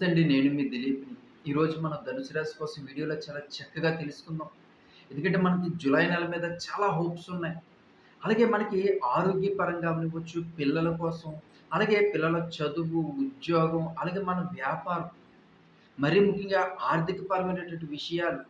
నమస్తే అండి. నేను మీ దిలీప్ని. ఈరోజు మనం ధనుసు రాశి కోసం వీడియోలో చాలా చక్కగా తెలుసుకుందాం. ఎందుకంటే మనకి జూలై నెల మీద చాలా హోప్స్ ఉన్నాయి. అలాగే మనకి ఆరోగ్యపరంగా అవ్వచ్చు పిల్లల కోసం అలాగే పిల్లల చదువు ఉద్యోగం అలాగే మన వ్యాపారం. మరీ ముఖ్యంగా ఆర్థికపరమైనటువంటి విషయాలు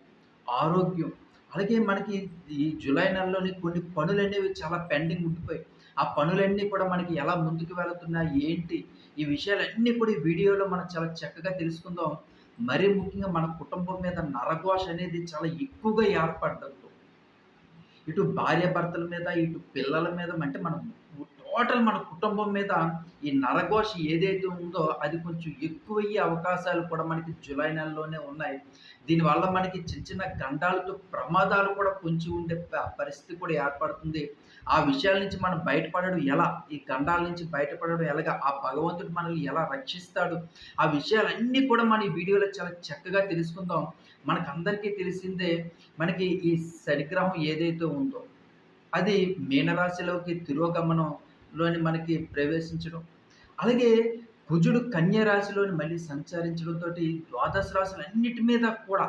ఆరోగ్యం అలాగే మనకి ఈ జూలై నెలలోని కొన్ని పనులు అనేవి చాలా పెండింగ్ ఉండిపోయాయి. ఆ పనులన్నీ కూడా మనకి ఎలా ముందుకు వెళుతున్నాయి ఏంటి? ఈ విషయాలన్నీ కూడా ఈ వీడియోలో మనం చాలా చక్కగా తెలుసుకుందాం. మరీ ముఖ్యంగా మన కుటుంబం మీద నరఘోష అనేది చాలా ఎక్కువగా ఏర్పడడంతో. ఇటు భార్యాభర్తల మీద ఇటు పిల్లల మీద అంటే మనం టోటల్ మన కుటుంబం మీద ఈ నరఘోష ఏదైతే ఉందో అది కొంచెం ఎక్కువయ్యే అవకాశాలు కూడా మనకి జూలై నెలలోనే ఉన్నాయి. దీనివల్ల మనకి చిన్న చిన్న గండాలతో ప్రమాదాలు కూడా పొంచి ఉండే ప- పరిస్థితి కూడా ఏర్పడుతుంది. ఆ విషయాల నుంచి మనం బయటపడడం ఎలా? ఈ గండాల నుంచి బయటపడడం ఎలాగా? ఆ భగవంతుడు మనల్ని ఎలా రక్షిస్తాడు? ఆ విషయాలన్నీ కూడా మన ఈ వీడియోలో చాలా చక్కగా తెలుసుకుందాం. మనకందరికీ తెలిసిందే మనకి ఈ శనిగ్రహం ఏదైతే ఉందో అది మీనరాశిలోకి లోని మనకి ప్రవేశించడం. అలాగే కుజుడు కన్య రాశిలోని మళ్ళీ సంచరించడంతో ద్వాదశ రాశులు అన్నిటి మీద కూడా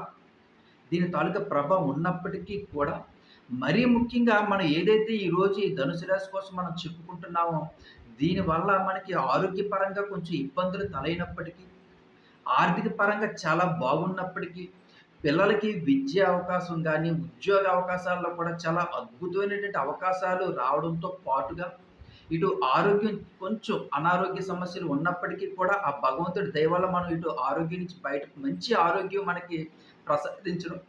దీని తాలూకా ప్రభావం ఉన్నప్పటికీ కూడా మరీ ముఖ్యంగా మనం ఏదైతే ఈరోజు ఈ ధనుసు రాశి కోసం మనం చెప్పుకుంటున్నామో దీనివల్ల మనకి ఆరోగ్యపరంగా కొంచెం ఇబ్బందులు తలైనప్పటికీ ఆర్థిక పరంగా చాలా బాగున్నప్పటికీ పిల్లలకి విద్యా అవకాశం కానీ ఉద్యోగ అవకాశాల్లో కూడా చాలా అద్భుతమైనటువంటి అవకాశాలు రావడంతో పాటుగా ఇటు ఆరోగ్యం కొంచెం అనారోగ్య సమస్యలు ఉన్నప్పటికీ కూడా ఆ భగవంతుడి దయవల్ల మనం ఇటు ఆరోగ్యం నుంచి బయట మంచి ఆరోగ్యం మనకి ప్రసాదించడం.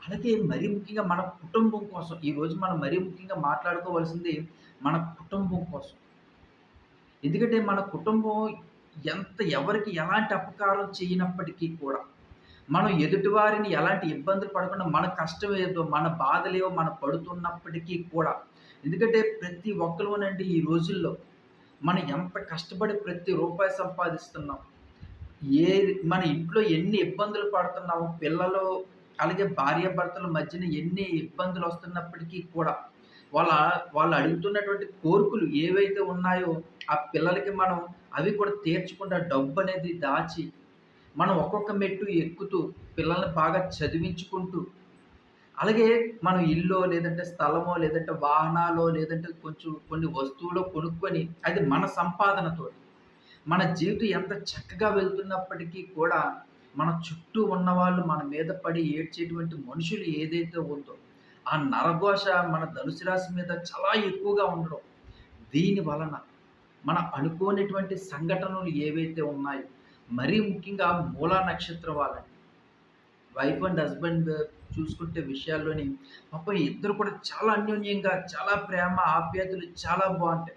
అలాగే మరీ ముఖ్యంగా మన కుటుంబం కోసం ఈరోజు మనం మరీ ముఖ్యంగా మాట్లాడుకోవాల్సింది మన కుటుంబం కోసం. ఎందుకంటే మన కుటుంబం ఎంత ఎవరికి ఎలాంటి అపకారం చేయనప్పటికీ కూడా మనం ఎదుటివారిని ఎలాంటి ఇబ్బందులు పడకుండా మన కష్టం ఏదో మన బాధలేవో మనం పడుతున్నప్పటికీ కూడా ఎందుకంటే ప్రతి ఒక్కరునండి ఈ రోజుల్లో మనం ఎంత కష్టపడి ప్రతి రూపాయి సంపాదిస్తున్నాం? ఏ మన ఇంట్లో ఎన్ని ఇబ్బందులు పడుతున్నాము పిల్లలు అలాగే భార్యాభర్తల మధ్యన ఎన్ని ఇబ్బందులు వస్తున్నప్పటికీ కూడా వాళ్ళ వాళ్ళు అడుగుతున్నటువంటి కోరికలు ఏవైతే ఉన్నాయో ఆ పిల్లలకి మనం అవి కూడా తీర్చకుండా డబ్బు అనేది దాచి మనం ఒక్కొక్క మెట్టు ఎక్కుతూ పిల్లల్ని బాగా చదివించుకుంటూ అలాగే మనం ఇల్లు లేదంటే స్థలమో లేదంటే వాహనాలో లేదంటే కొంచెం కొన్ని వస్తువులు కొనుక్కొని అది మన సంపాదనతో మన జీవితం ఎంత చక్కగా వెళ్తున్నప్పటికీ కూడా మన చుట్టూ ఉన్నవాళ్ళు మన మీద పడి ఏడ్చేటువంటి మనుషులు ఏదైతే ఉందో ఆ నరఘోష మన ధనుసు రాశి మీద చాలా ఎక్కువగా ఉండడం దీని వలన మన అనుకోనటువంటి సంఘటనలు ఏవైతే ఉన్నాయో మరీ ముఖ్యంగా మూలా నక్షత్రం వాళ్ళని వైఫ్ అండ్ హస్బెండ్ చూసుకుంటే విషయాల్లోని పాపం ఇద్దరు కూడా చాలా అన్యోన్యంగా చాలా ప్రేమ ఆప్యాయతలు చాలా బాగుంటాయి.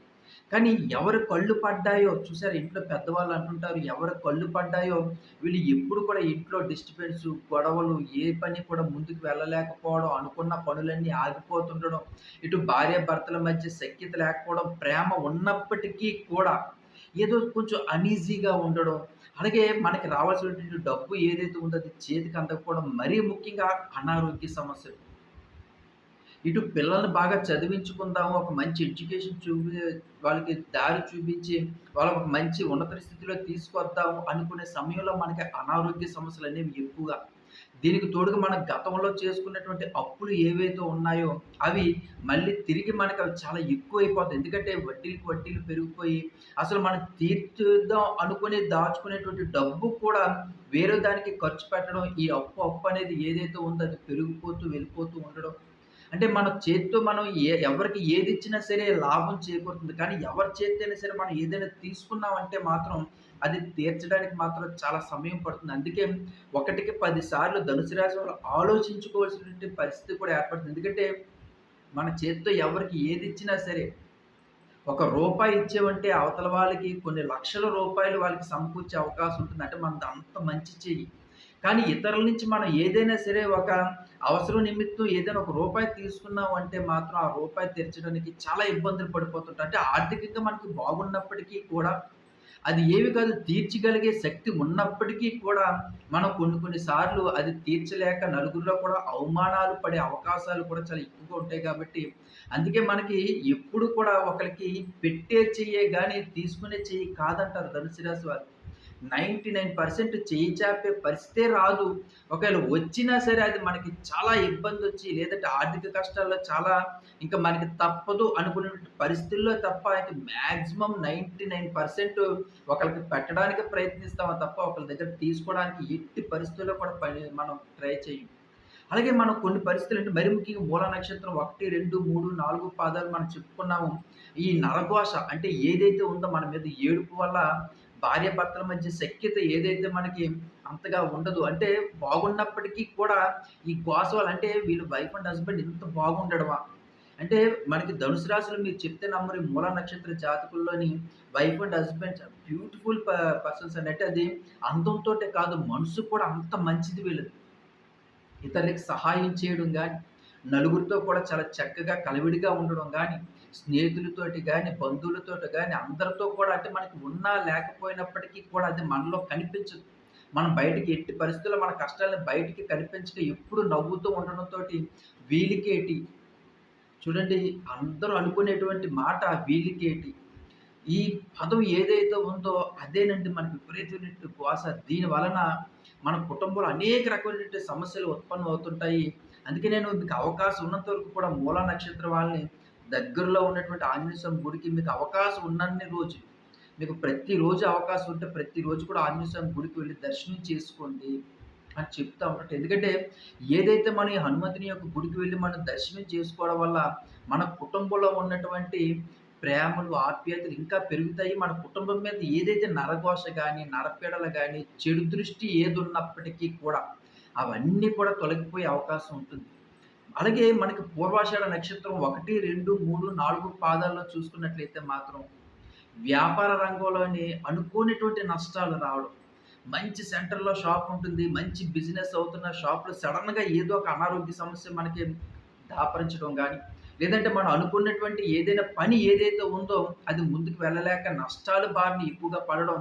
కానీ ఎవరు కళ్ళు పడ్డాయో చూసారు ఇంట్లో పెద్దవాళ్ళు అంటుంటారు ఎవరు కళ్ళు పడ్డాయో వీళ్ళు ఎప్పుడు కూడా ఇంట్లో డిస్టర్బెన్స్ గొడవలు ఏ పని కూడా ముందుకు వెళ్ళలేకపోవడం అనుకున్న పనులన్నీ ఆగిపోతుండడం ఇటు భార్య భర్తల మధ్య సఖ్యత లేకపోవడం ప్రేమ ఉన్నప్పటికీ కూడా ఏదో కొంచెం అనీజీగా ఉండడం అలాగే మనకి రావాల్సినటువంటి డబ్బు ఏదైతే ఉందో అది చేతికి అందకపోవడం మరీ ముఖ్యంగా అనారోగ్య సమస్యలు. ఇటు పిల్లల్ని బాగా చదివించుకుందాము ఒక మంచి ఎడ్యుకేషన్ చూపి వాళ్ళకి దారి చూపించి వాళ్ళకి ఒక మంచి ఉన్నత స్థితిలో తీసుకొద్దాము అనుకునే సమయంలో మనకి అనారోగ్య సమస్యలు అనేవి ఎక్కువగా దీనికి తోడుగా మన గతంలో చేసుకున్నటువంటి అప్పులు ఏవైతే ఉన్నాయో అవి మళ్ళీ తిరిగి మనకు అవి చాలా ఎక్కువ అయిపోతాయి ఎందుకంటే వడ్డీలకు వడ్డీలు పెరిగిపోయి అసలు మనం తీర్చుదాం అనుకుని దాచుకునేటువంటి డబ్బు కూడా వేరే దానికి ఖర్చు పెట్టడం ఈ అప్పు అప్పు అనేది ఏదైతే ఉందో అది పెరిగిపోతూ వెళ్ళిపోతూ ఉండడం అంటే మన చేత్తో మనం ఏ ఎవరికి ఏది ఇచ్చినా సరే లాభం చేకూరుతుంది. కానీ ఎవరి చేత్తైనా సరే మనం ఏదైనా తీసుకున్నామంటే మాత్రం అది తీర్చడానికి మాత్రం చాలా సమయం పడుతుంది. అందుకే ఒకటికి పదిసార్లు ధనుసు రాశి వాళ్ళు ఆలోచించుకోవాల్సినటువంటి పరిస్థితి కూడా ఏర్పడుతుంది. ఎందుకంటే మన చేతితో ఎవరికి ఏది ఇచ్చినా సరే ఒక రూపాయి ఇచ్చేవంటే అవతల వాళ్ళకి కొన్ని లక్షల రూపాయలు వాళ్ళకి సమకూర్చే అవకాశం ఉంటుంది. అంటే మనది అంత మంచి చెయ్యి. కానీ ఇతరుల నుంచి మనం ఏదైనా సరే ఒక అవసరం నిమిత్తం ఏదైనా ఒక రూపాయి తీసుకున్నాం అంటే మాత్రం ఆ రూపాయి తీర్చడానికి చాలా ఇబ్బందులు పడిపోతుంటాయి అంటే ఆర్థికంగా మనకి బాగున్నప్పటికీ కూడా అది ఏవి కాదు తీర్చగలిగే శక్తి ఉన్నప్పటికీ కూడా మనం కొన్ని కొన్ని సార్లు అది తీర్చలేక నలుగురిలో కూడా అవమానాలు పడే అవకాశాలు కూడా చాలా ఎక్కువగా ఉంటాయి కాబట్టి అందుకే మనకి ఎప్పుడు కూడా ఒకరికి పెట్టే చెయ్యే కానీ తీసుకునే చెయ్యి కాదంటారు ధనుసు రాశి వారు. నైంటీ నైన్ పర్సెంట్ చేయి చాపే పరిస్థితే రాదు. ఒకవేళ వచ్చినా సరే అది మనకి చాలా ఇబ్బంది వచ్చి లేదంటే ఆర్థిక కష్టాల్లో చాలా ఇంకా మనకి తప్పదు అనుకునే పరిస్థితుల్లో తప్ప అయితే మ్యాక్సిమం నైంటీ నైన్ పర్సెంట్ ఒకరికి పెట్టడానికి ప్రయత్నిస్తామో తప్ప ఒకరి దగ్గర తీసుకోవడానికి ఎట్టి పరిస్థితుల్లో కూడా పని మనం ట్రై చేయం అలాగే మనం కొన్ని పరిస్థితులు అంటే మరి ముఖ్యంగా మూల నక్షత్రం ఒకటి రెండు మూడు నాలుగు పాదాలు మనం చెప్పుకున్నాము. ఈ నరఘోష అంటే ఏదైతే ఉందో మన మీద ఏడుపు వల్ల భార్య భర్తల మధ్య సఖ్యత ఏదైతే మనకి అంతగా ఉండదు అంటే బాగున్నప్పటికీ కూడా ఈ గోసవాళ్ళు అంటే వీళ్ళు వైఫ్ అండ్ హస్బెండ్ ఇంత బాగుండడమా? అంటే మనకి ధనుసు రాశులు మీరు చెప్తే నమ్మరు మూల నక్షత్ర జాతకుల్లోని wife and husband beautiful persons అంటే అది అందంతో కాదు మనసు కూడా అంత మంచిది వీళ్ళది. ఇతరులకి సహాయం చేయడం కానీ నలుగురితో కూడా చాలా చక్కగా కలివిడిగా ఉండడం కానీ స్నేహితులతోటి కానీ బంధువులతోటి కానీ అందరితో కూడా అంటే మనకి ఉన్నా లేకపోయినప్పటికీ కూడా అది మనలో కనిపించదు. మనం బయటికి ఎట్టి పరిస్థితుల్లో మన కష్టాలను బయటికి కనిపించక ఎప్పుడు నవ్వుతూ ఉండడంతో వీలికేటి? చూడండి అందరూ అనుకునేటువంటి మాట వీలికేటి? ఈ పదం ఏదైతే ఉందో అదేనండి మనకి విపరీతమైన శ్వాస దీని వలన మన కుటుంబంలో అనేక రకమైనటువంటి సమస్యలు ఉత్పన్నం అవుతుంటాయి అందుకే నేను మీకు అవకాశం ఉన్నంత వరకు కూడా మూల నక్షత్రం వాళ్ళని దగ్గరలో ఉన్నటువంటి ఆంజనేయ స్వామి గుడికి మీకు అవకాశం ఉన్నన్ని రోజు మీకు ప్రతిరోజు అవకాశం ఉంటే ప్రతిరోజు కూడా ఆంజనేయ స్వామి గుడికి వెళ్ళి దర్శనం చేసుకోండి అని చెప్తా ఉంటాడు ఎందుకంటే ఏదైతే మనం ఈ హనుమంతుని యొక్క గుడికి వెళ్ళి మనం దర్శనం చేసుకోవడం వల్ల మన కుటుంబంలో ఉన్నటువంటి ప్రేమలు ఆప్యాయతలు ఇంకా పెరుగుతాయి. మన కుటుంబం మీద ఏదైతే నరఘోష కానీ నరపీడలు కానీ చెడు దృష్టి ఏది ఉన్నప్పటికీ కూడా అవన్నీ కూడా తొలగిపోయే అవకాశం ఉంటుంది. అలాగే మనకి పూర్వాషాఢ నక్షత్రం ఒకటి రెండు మూడు నాలుగు పాదాల్లో చూసుకున్నట్లయితే మాత్రం వ్యాపార రంగంలోని అనుకోనటువంటి నష్టాలు రావడం. మంచి సెంటర్లో షాప్ ఉంటుంది మంచి బిజినెస్ అవుతున్న షాప్లో సడన్గా ఏదో ఒక అనారోగ్య సమస్య మనకి దాపరించడం కానీ లేదంటే మనం అనుకున్నటువంటి ఏదైనా పని ఏదైతే ఉందో అది ముందుకు వెళ్ళలేక నష్టాలు బారిని ఎక్కువగా పడడం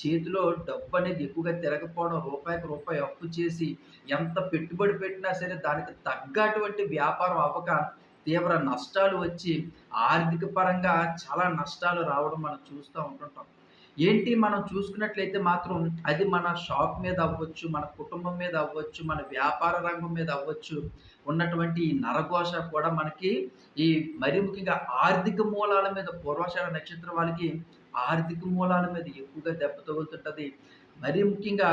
చేతిలో డబ్బు అనేది ఎక్కువగా తిరగకపోవడం రూపాయికి రూపాయి అప్పు చేసి ఎంత పెట్టుబడి పెట్టినా సరే దానికి తగ్గటువంటి వ్యాపారం అవ్వక తీవ్ర నష్టాలు వచ్చి ఆర్థిక పరంగా చాలా నష్టాలు రావడం మనం చూస్తూ ఉంటుంటాం. ఏంటి మనం చూసుకున్నట్లయితే మాత్రం అది మన షాప్ మీద అవ్వచ్చు మన కుటుంబం మీద అవ్వచ్చు మన వ్యాపార రంగం మీద అవ్వచ్చు. ఉన్నటువంటి ఈ నరఘోష కూడా మనకి ఈ మరి ముఖ్యంగా ఆర్థిక మూలాల మీద పూర్వాషాఢ నక్షత్రం వాళ్ళకి ఆర్థిక మూలాల మీద ఎక్కువగా దెబ్బ తగులుతుంటుంది. మరీ ముఖ్యంగా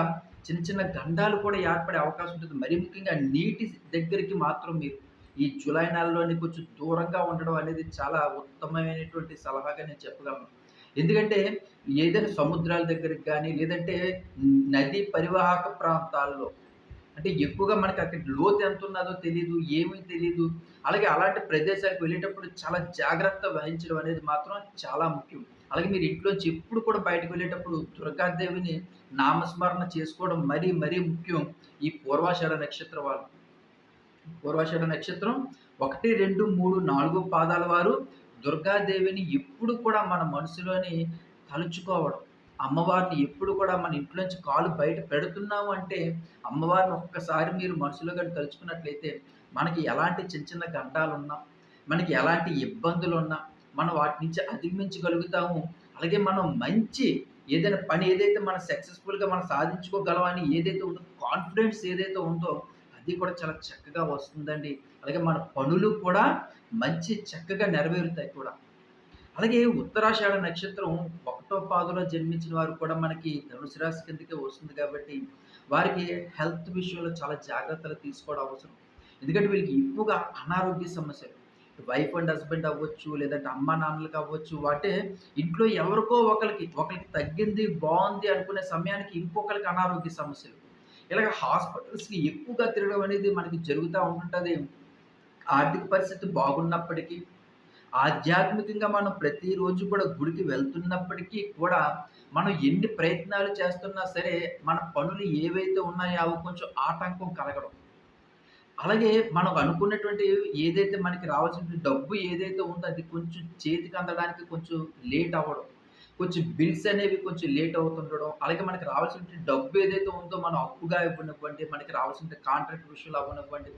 చిన్న చిన్న గండాలు కూడా ఏర్పడే అవకాశం ఉంటుంది. మరీ ముఖ్యంగా నీటి దగ్గరికి మాత్రం మీరు ఈ జూలై నెలలోని కొంచెం దూరంగా ఉండడం అనేది చాలా ఉత్తమమైనటువంటి సలహాగా నేను చెప్పగలను. ఎందుకంటే ఏదైనా సముద్రాల దగ్గరికి కానీ లేదంటే నది పరివాహక ప్రాంతాల్లో అంటే ఎక్కువగా మనకి అక్కడ లోతు ఎంత ఉన్నదో తెలియదు ఏమీ తెలియదు అలాగే అలాంటి ప్రదేశాలకు వెళ్ళేటప్పుడు చాలా జాగ్రత్త వహించడం అనేది మాత్రం చాలా ముఖ్యం. అలాగే మీరు ఇంట్లోంచి ఎప్పుడు కూడా బయటకు వెళ్ళేటప్పుడు దుర్గాదేవిని నామస్మరణ చేసుకోవడం మరీ మరీ ముఖ్యం. ఈ పూర్వాషాఢ నక్షత్రం వాళ్ళు పూర్వాషాఢ నక్షత్రం ఒకటి రెండు మూడు నాలుగు పాదాల వారు దుర్గాదేవిని ఎప్పుడు కూడా మన మనసులోని తలుచుకోవడం. అమ్మవారిని ఎప్పుడు కూడా మన ఇంట్లోంచి కాలు బయట పెడుతున్నాము అంటే అమ్మవారిని ఒక్కసారి మీరు మనసులో కానీ తలుచుకున్నట్లయితే మనకి ఎలాంటి చిన్న చిన్న గంటాలున్నా మనకి ఎలాంటి ఇబ్బందులు ఉన్నా మనం వాటి నుంచి అధిగమించగలుగుతాము. అలాగే మనం మంచి ఏదైనా పని ఏదైతే మనం సక్సెస్ఫుల్గా మనం సాధించుకోగలం అని ఏదైతే ఉందో కాన్ఫిడెన్స్ ఏదైతే ఉందో అది కూడా చాలా చక్కగా వస్తుందండి. అలాగే మన పనులు కూడా మంచి చక్కగా నెరవేరుతాయి కూడా. అలాగే ఉత్తరాషాఢ నక్షత్రం ఒకటో పాదులో జన్మించిన వారు కూడా మనకి ధనుసు రాశి కిందకే వస్తుంది కాబట్టి వారికి హెల్త్ విషయంలో చాలా జాగ్రత్తలు తీసుకోవడం అవసరం. ఎందుకంటే వీళ్ళకి ఎక్కువగా అనారోగ్య సమస్యలు. వైఫ్ అండ్ హస్బెండ్ అవ్వచ్చు లేదంటే అమ్మ నాన్నలకు అవ్వచ్చు వాటే ఇంట్లో ఎవరికో ఒకరికి ఒకరికి తగ్గింది బాగుంది అనుకునే సమయానికి ఇంకొకరికి అనారోగ్య సమస్యలు. ఇలాగ హాస్పిటల్స్కి ఎక్కువగా తిరగడం అనేది మనకి జరుగుతూ ఉంటుంటుంది. ఆర్థిక పరిస్థితి బాగున్నప్పటికీ ఆధ్యాత్మికంగా మనం ప్రతిరోజు కూడా గుడికి వెళ్తున్నప్పటికీ కూడా మనం ఎన్ని ప్రయత్నాలు చేస్తున్నా సరే మన పనులు ఏవైతే ఉన్నాయో అవి కొంచెం ఆటంకం కలగడం. అలాగే మనం అనుకున్నటువంటి ఏదైతే మనకి రావాల్సిన డబ్బు ఏదైతే ఉందో అది కొంచెం చేతికి అందడానికి కొంచెం లేట్ అవ్వడం కొంచెం బిల్స్ అనేవి కొంచెం లేట్ అవుతుండడం అలాగే మనకి రావాల్సిన డబ్బు ఏదైతే ఉందో మనం అప్పుగా ఇవ్వనివ్వండి మనకి రావాల్సిన కాంట్రాక్ట్ విషయంలో అవ్వనివ్వండి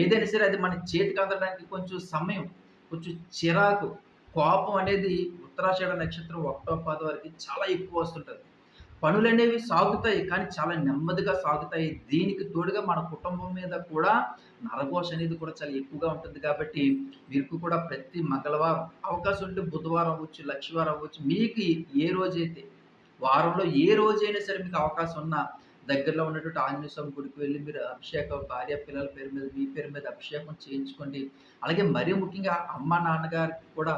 ఏదైనా సరే అది మన చేతికి అందడానికి కొంచెం సమయం కొంచెం చిరాకు కోపం అనేది ఉత్తరాషాఢ నక్షత్రం ఒకటో పాద వరకు చాలా ఎక్కువ వస్తుంటుంది. పనులనేవి సాగుతాయి. కానీ చాలా నెమ్మదిగా సాగుతాయి. దీనికి తోడుగా మన కుటుంబం మీద కూడా నరఘోష అనేది కూడా చాలా ఎక్కువగా ఉంటుంది కాబట్టి, మీకు కూడా ప్రతి మంగళవారం అవకాశం ఉంటే బుధవారం అవ్వచ్చు, లక్షవారం అవ్వచ్చు, మీకు ఏ రోజైతే వారంలో ఏ రోజైనా సరే మీకు అవకాశం ఉన్నా దగ్గరలో ఉన్నటువంటి ఆంజనేయ స్వామి గుడికి వెళ్ళి మీరు అభిషేకం భార్య, పిల్లల పేరు మీద, మీ పేరు మీద అభిషేకం చేయించుకోండి. అలాగే మరీ ముఖ్యంగా అమ్మ, నాన్నగారికి కూడా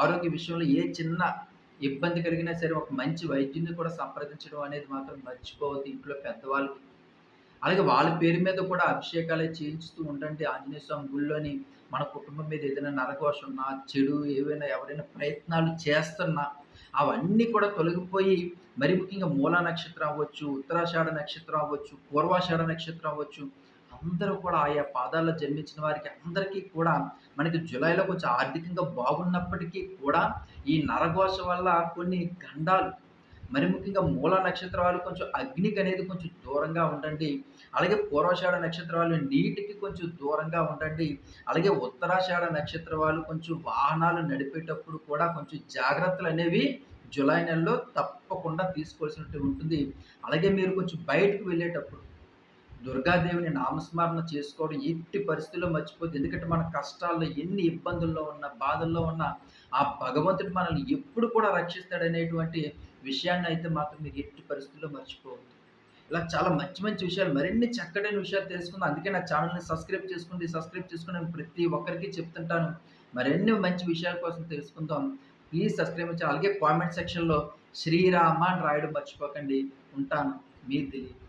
ఆరోగ్య విషయంలో ఏ చిన్న ఇబ్బంది కలిగినా సరే ఒక మంచి వైద్యుని కూడా సంప్రదించడం అనేది మాత్రం మర్చిపోవద్దు ఇంట్లో పెద్దవాళ్ళకి. అలాగే వాళ్ళ పేరు మీద కూడా అభిషేకాలు చేయించుతూ ఉండండి ఆంజనేయ స్వామి గుళ్ళోని మన కుటుంబం మీద ఏదైనా నరఘోష ఉన్నా, చెడు ఏవైనా ఎవరైనా ప్రయత్నాలు చేస్తున్నా, అవన్నీ కూడా తొలగిపోయి మరి ముఖ్యంగా మూలా నక్షత్రం అవ్వచ్చు, ఉత్తరాషాఢ నక్షత్రం అవ్వచ్చు, పూర్వాషాఢ నక్షత్రం అవ్వచ్చు, అందరూ కూడా ఆయా పాదాల్లో జన్మించిన వారికి అందరికీ కూడా మనకి జూలైలో కొంచెం ఆర్థికంగా బాగున్నప్పటికీ కూడా ఈ నరఘోష వల్ల కొన్ని గండాలు మరి ముఖ్యంగా మూల నక్షత్రాలు వాళ్ళు కొంచెం అగ్నికి అనేది కొంచెం దూరంగా ఉండండి. అలాగే పూర్వషాఢ నక్షత్రాలు వాళ్ళు నీటికి కొంచెం దూరంగా ఉండండి. అలాగే ఉత్తరాషాఢ నక్షత్రాలు వాళ్ళు కొంచెం వాహనాలు నడిపేటప్పుడు కూడా కొంచెం జాగ్రత్తలు అనేవి జులై నెలలో తప్పకుండా తీసుకోవాల్సినట్టు ఉంటుంది. అలాగే మీరు కొంచెం బయటకు వెళ్ళేటప్పుడు దుర్గాదేవిని నామస్మరణ చేసుకోవడం ఎట్టి పరిస్థితుల్లో మర్చిపోద్దు. ఎందుకంటే మన కష్టాల్లో ఎన్ని ఇబ్బందుల్లో ఉన్న బాధల్లో ఉన్న ఆ భగవంతుడు మనల్ని ఎప్పుడు కూడా రక్షిస్తాడనేటువంటి విషయాన్నయితే మాత్రం మీరు ఎట్టి పరిస్థితుల్లో మర్చిపోవద్దు. ఇలా చాలా మంచి మంచి విషయాలు మరిన్ని చక్కడైన విషయాలు తెలుసుకుందాం. అందుకే నా ఛానల్ని సబ్స్క్రైబ్ చేసుకోండి. సబ్స్క్రైబ్ చేసుకుని నేను ప్రతి ఒక్కరికి చెప్తుంటాను. మరిన్ని మంచి విషయాల కోసం తెలుసుకుందాం. ప్లీజ్ సబ్స్క్రైబ్ చేయాలి అలాగే కామెంట్ సెక్షన్‌లో శ్రీరామ అని రాయడం మర్చిపోకండి. ఉంటాను. మీ దిలీప్.